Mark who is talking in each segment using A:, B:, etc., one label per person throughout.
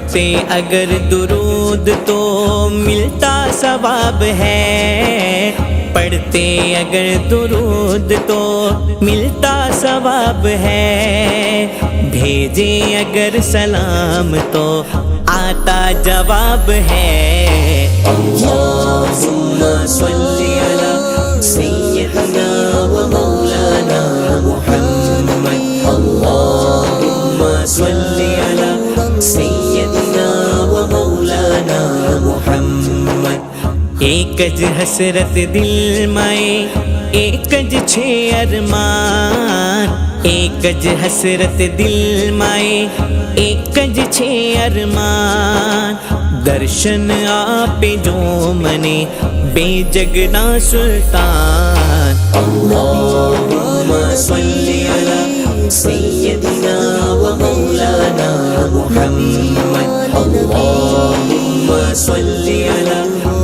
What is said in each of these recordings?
A: पढ़ते अगर दुरूद तो मिलता सवाब है। पढ़ते अगर दुरूद तो मिलता सवाब है। भेजे अगर सलाम तो आता जवाब है। अल्लाहुम्मा मौलाना एक ज हसरत दिल में एक ज छे अरमान एक ज हसरत दिल में एक ज छे अरमान दर्शन आपे जो मने बेजगना सुल्तान अल्लाहुम्मा सल्ली अला सय्यदना व मौलाना मुहम्मद अल्लाहुम्मा सल्ली अला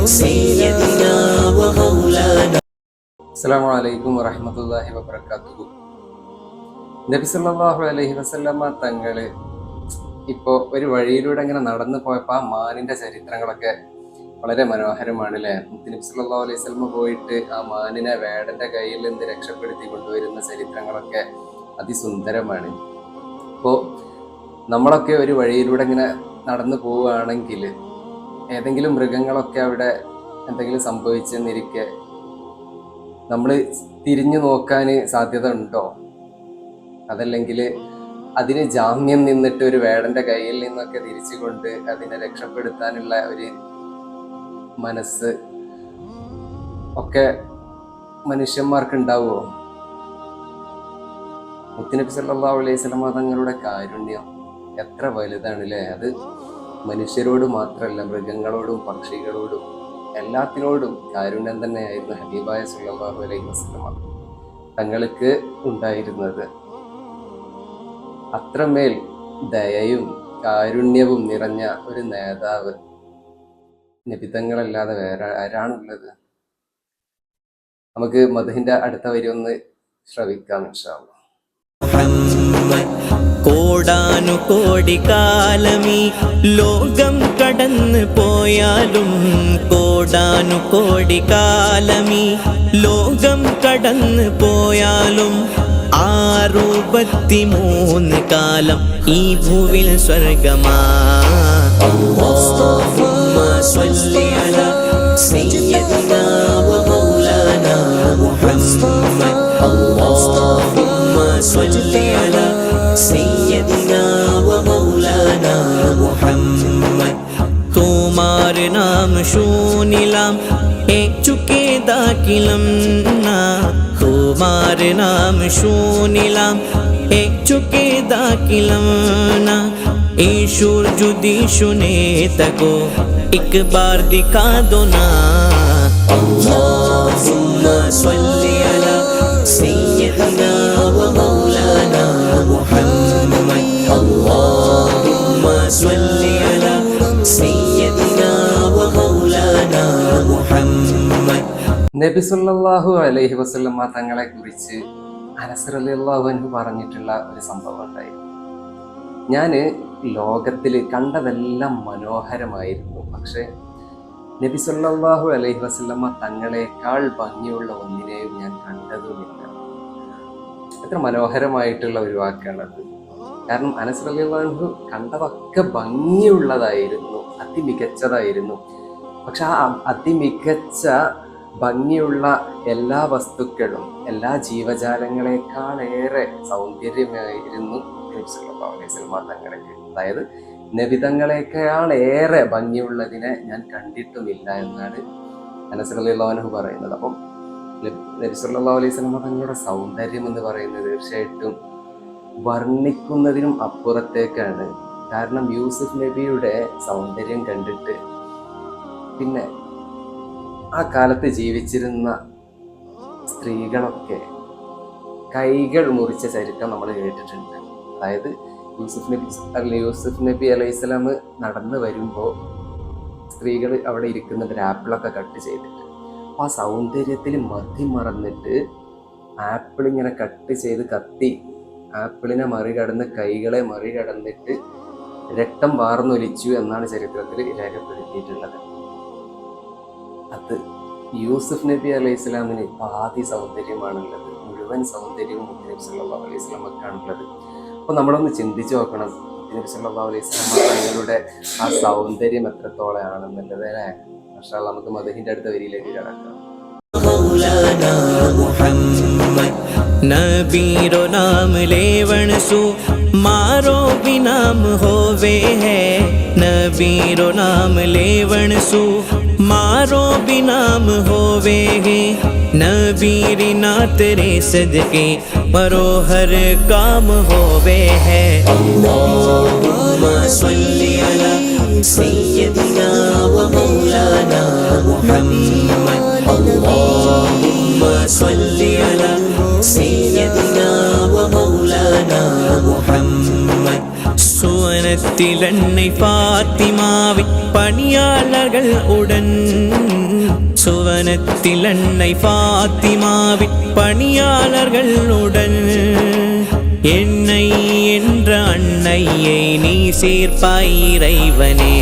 B: سيدنا അലൈക്കും السلام عليكم നബി സല്ലാഹു തങ്ങൾ ഇപ്പോൾ ഒരു വഴിയിലൂടെ ഇങ്ങനെ നടന്നു പോയപ്പോൾ ആ മാനിന്റെ ചരിത്രങ്ങളൊക്കെ വളരെ മനോഹരമാണ് അല്ലേ നബി സല്ലല്ലാഹു അലൈഹി വസല്ലമ പോയിട്ട് ആ മാനിനെ വേടന്റെ കയ്യിൽ നിന്ന് രക്ഷപ്പെടുത്തി കൊണ്ടുവരുന്ന ചരിത്രങ്ങളൊക്കെ അതിസുന്ദരമാണ്. ഇപ്പോ നമ്മളൊക്കെ ഒരു വഴിയിലൂടെ ഇങ്ങനെ നടന്നു പോവുകയാണെങ്കിൽ ഏതെങ്കിലും മൃഗങ്ങളൊക്കെ അവിടെ എന്തെങ്കിലും സംഭവിച്ചെന്നിരിക്കെ നമ്മൾ തിരിഞ്ഞു നോക്കാൻ സാധ്യത ഉണ്ടോ? അതല്ലെങ്കിൽ അതിന് ജാമ്യം നിന്നിട്ട് ഒരു വേടന്റെ കയ്യിൽ നിന്നൊക്കെ തിരിച്ചുകൊണ്ട് അതിനെ രക്ഷപ്പെടുത്താനുള്ള ഒരു മനസ്സ് ഒക്കെ മനുഷ്യന്മാർക്ക് ഉണ്ടാവുമോ മുത്തിനബി സല്ലല്ലാഹു അലൈഹി സ്വലമ തങ്ങളുടെ കാരുണ്യം എത്ര വലുതാണ് അല്ലേ അത് മനുഷ്യരോട് മാത്രമല്ല മൃഗങ്ങളോടും പക്ഷികളോടും എല്ലാത്തിനോടും കാരുണ്യം തന്നെയായിരുന്നു ഹബീബായ സുല്ലാഹു അലൈഹി വസല്ലമ തങ്ങൾക്ക് ഉണ്ടായിരുന്നത്. അത്രമേൽ ദയയും കാരുണ്യവും നിറഞ്ഞ ഒരു നേതാവ് നിബിതങ്ങളല്ലാതെ വേറെ ആരാണുള്ളത്? നമുക്ക് മധുഹിന്റെ അടുത്ത വരി ഒന്ന് ശ്രവിക്കാം
A: മുഹമ്മദ് കോടാനു കോടിക്കാലമീ ലോകം കടന്നു പോയാലും കോടാനു കോടിക്കാലമീ ലോകം കടന്നു പോയാലും ആറുപത്തി മൂന്ന് കാലം ഈ ഭൂവിൽ സ്വർഗമാ. സയ്യദിനാ নাম শুনিলাম এক চোখে দাকিলাম না। ঈশ্বর যদি শুনে তাকো একবার দিকা দো না। আল্লাহুম্মা সাল্লি আলা
B: നബി സല്ലല്ലാഹു അലൈഹി വസല്ലമ തങ്ങളെ കുറിച്ച് അനസ് അലിയല്ലാഹു അൻഹു പറഞ്ഞിട്ടുള്ള ഒരു സംഭവം ഉണ്ടായിരുന്നു ഞാൻ ലോകത്തിൽ കണ്ടതെല്ലാം മനോഹരമായിരുന്നു. പക്ഷേ നബി സല്ലല്ലാഹു അലൈഹി വസല്ലമ തങ്ങളെക്കാൾ ഭംഗിയുള്ള ഒന്നിനെയും ഞാൻ കണ്ടതുമില്ല. എത്ര മനോഹരമായിട്ടുള്ള ഒരു വാക്കാണത്. കാരണം അനസ് അലിഹു കണ്ടതൊക്കെ ഭംഗിയുള്ളതായിരുന്നു അതിമികച്ചതായിരുന്നു. പക്ഷെ ആ അതിമികച്ച ഭംഗിയുള്ള എല്ലാ വസ്തുക്കളും എല്ലാ ജീവജാലങ്ങളെക്കാളേറെ സൗന്ദര്യമായിരുന്നു അലൈഹി വസല്ലമ തങ്ങൾക്ക് അതായത് നബിതങ്ങളെക്കാൾ ഏറെ ഭംഗിയുള്ളതിനെ ഞാൻ കണ്ടിട്ടുമില്ല എന്നാണ് അനസറുല്ലാഹു പറയുന്നത്. അപ്പം നബി- നബി അലൈഹി വസല്ലമ തങ്ങളുടെ സൗന്ദര്യം എന്ന് പറയുന്നത് തീർച്ചയായിട്ടും വർണിക്കുന്നതിനും അപ്പുറത്തേക്കാണ്. കാരണം യൂസുഫ് നബിയുടെ സൗന്ദര്യം കണ്ടിട്ട് പിന്നെ ആ കാലത്ത് ജീവിച്ചിരുന്ന സ്ത്രീകളൊക്കെ കൈകൾ മുറിച്ച ചരിത്രം നമ്മൾ കേട്ടിട്ടുണ്ട്. അതായത് യൂസുഫ് നബി അല്ല യൂസുഫ് നബി അലൈഹി സ്വലാം നടന്നു വരുമ്പോൾ സ്ത്രീകൾ അവിടെ ഇരിക്കുന്നുണ്ട് ആപ്പിളൊക്കെ കട്ട് ചെയ്തിട്ട്. അപ്പം ആ സൗന്ദര്യത്തിൽ മതി മറന്നിട്ട് ആപ്പിൾ ഇങ്ങനെ കട്ട് ചെയ്ത് കത്തി ആപ്പിളിനെ മറികടന്ന് കൈകളെ മറികടന്നിട്ട് രക്തം വാർന്നൊലിച്ചു എന്നാണ് ചരിത്രത്തിൽ രേഖപ്പെടുത്തിയിട്ടുള്ളത്. അത് യൂസഫ് നബി അലൈഹി ഇസ്ലാമിന് പാതി സൗന്ദര്യമാണുള്ളത്. മുഴുവൻ സൗന്ദര്യവും മുഹമ്മദ് നബി സല്ലാ അലൈഹി ഇസ്ലാമൊക്കെയാണുള്ളത് അപ്പോൾ നമ്മളൊന്ന് ചിന്തിച്ചു നോക്കണം. നബി സല്ലാ അലൈഹി ഇസ്ലാം തങ്ങളുടെ ആ സൗന്ദര്യം എത്രത്തോളമാണെന്നുള്ളത് അല്ലേ പക്ഷേ നമുക്ക് മധുഹിന്റെ അടുത്ത വരിയിലേക്ക് കിടക്കാം.
A: नबीरो नाम लेवण सु मारो भी नाम होवे है नबीरो नाम लेवण मारो भी नाम होवेगे। नबीरी ना तेरे
C: सदके, परोहर काम होवे है। सैयदिना व मौलाना मुहम्मद। अल्लाहुम्मा सल्ली உலகத்தில்
A: அன்னை பாத்திமாவை பணியாளர்கள் உடன். சுவனத்தில் அன்னை பாத்திமாவை பணியாளர்கள் உடன். என்னை என்ற அன்னையை நீ சேர்ப்பாய் இறைவனே.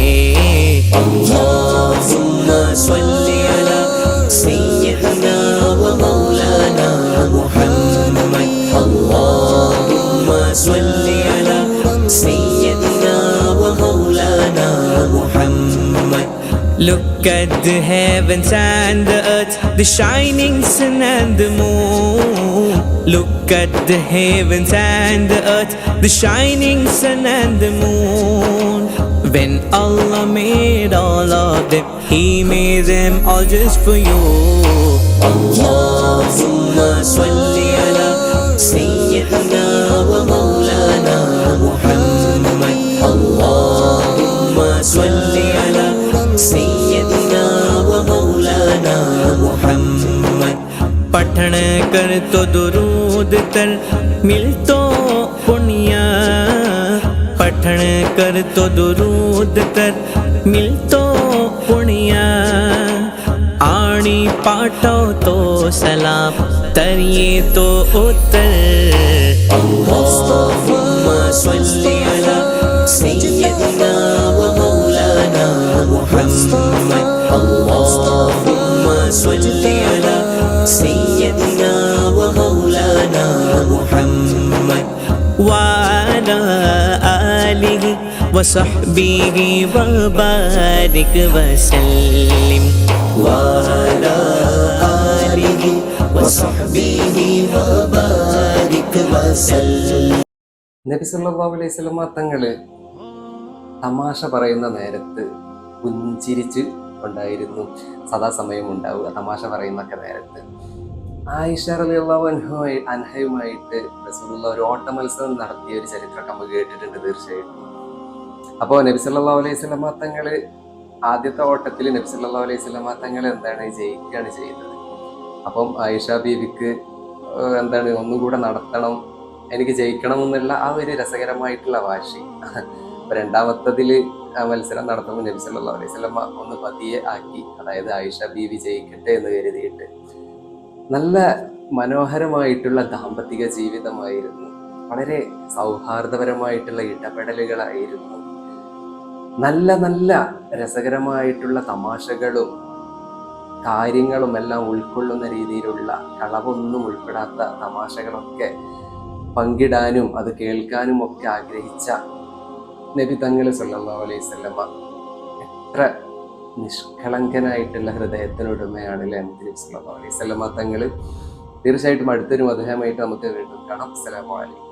C: சொல்லி
A: Look at the heavens and the earth, the shining sun and the moon. Look at the heavens and the earth, the shining sun and the moon. When Allah made all of them, He made them all just for you.
C: Allahumma
A: salli कर तो दुरूद तर मिल तो पुनिया। पठन कर तो दुरूद तर मिल तो पुनिया। आणी पाठो
C: तो सलाम तरिए तो उतर। अल्लाहुम्मा सल्ली अला सय्यदना व मौलाना मुहम्मद।
A: अल्लाहुम्मा सल्ली وصحبه وبارك وسلم
C: وعلى آله وصحبه وبارك وسلم
B: നബി സല്ലല്ലാഹു അലൈഹി വസല്ലമ തങ്ങള് തമാശ പറയുന്ന നേരത്ത് പുഞ്ചിരിച്ച് ഉണ്ടായിരുന്നു സദാസമയം ഉണ്ടാവുക തമാശ പറയുന്നൊക്കെ നേരത്ത് ആയിഷ റളിയല്ലാഹു അൻഹുമായി അൻഹയുമായിട്ട് റസൂലുള്ള ഒരു ഓട്ട മത്സരം നടത്തിയ ഒരു ചരിത്രമൊക്കെ നമുക്ക് കേട്ടിട്ടുണ്ട് തീർച്ചയായിട്ടും അപ്പോൾ നബി സല്ലല്ലാഹു അലൈഹി വസല്ലമ തങ്ങൾ ആദ്യത്തെ ഓട്ടത്തിൽ നബി സല്ലല്ലാഹു അലൈഹി വസല്ലമ തങ്ങൾ എന്താണ് ജയിക്കുകയാണ് ചെയ്യുന്നത്? അപ്പം ആയിഷ ബീവിക്ക് എന്താണ് ഒന്നുകൂടെ നടത്തണം എനിക്ക് ജയിക്കണം എന്നുള്ള ആ ഒരു രസകരമായിട്ടുള്ള വാശി. അപ്പൊ രണ്ടാമത്തതിൽ മത്സരം നടത്തുമ്പോൾ നബി സല്ലല്ലാഹു അലൈഹി വസല്ലമ ഒന്ന് പതിയെ ആക്കി. അതായത് ആയിഷ ബീവി ജയിക്കട്ടെ എന്ന് കരുതിയിട്ട്. നല്ല മനോഹരമായിട്ടുള്ള ദാമ്പത്തിക ജീവിതമായിരുന്നു. വളരെ സൗഹാർദ്ദപരമായിട്ടുള്ള ഇടപെടലുകളായിരുന്നു നല്ല നല്ല രസകരമായിട്ടുള്ള തമാശകളും കാര്യങ്ങളും എല്ലാം ഉൾക്കൊള്ളുന്ന രീതിയിലുള്ള കളവൊന്നും ഉൾപ്പെടാത്ത തമാശകളൊക്കെ പങ്കിടാനും അത് കേൾക്കാനും ഒക്കെ ആഗ്രഹിച്ച നബി തങ്ങൾ സല്ലാ അലൈഹി വസല്ലമ എത്ര നിഷ്കളങ്കനായിട്ടുള്ള ഹൃദയത്തിനുടമയാണ് അല്ലേ സല്ലല്ലാഹു അലൈഹി വസല്ലമ തങ്ങൾ. തീർച്ചയായിട്ടും അടുത്തൊരു മധുരമായിട്ട് നമുക്ക് വീണ്ടും കാണാം. അസ്സലാമു അലൈക്കും.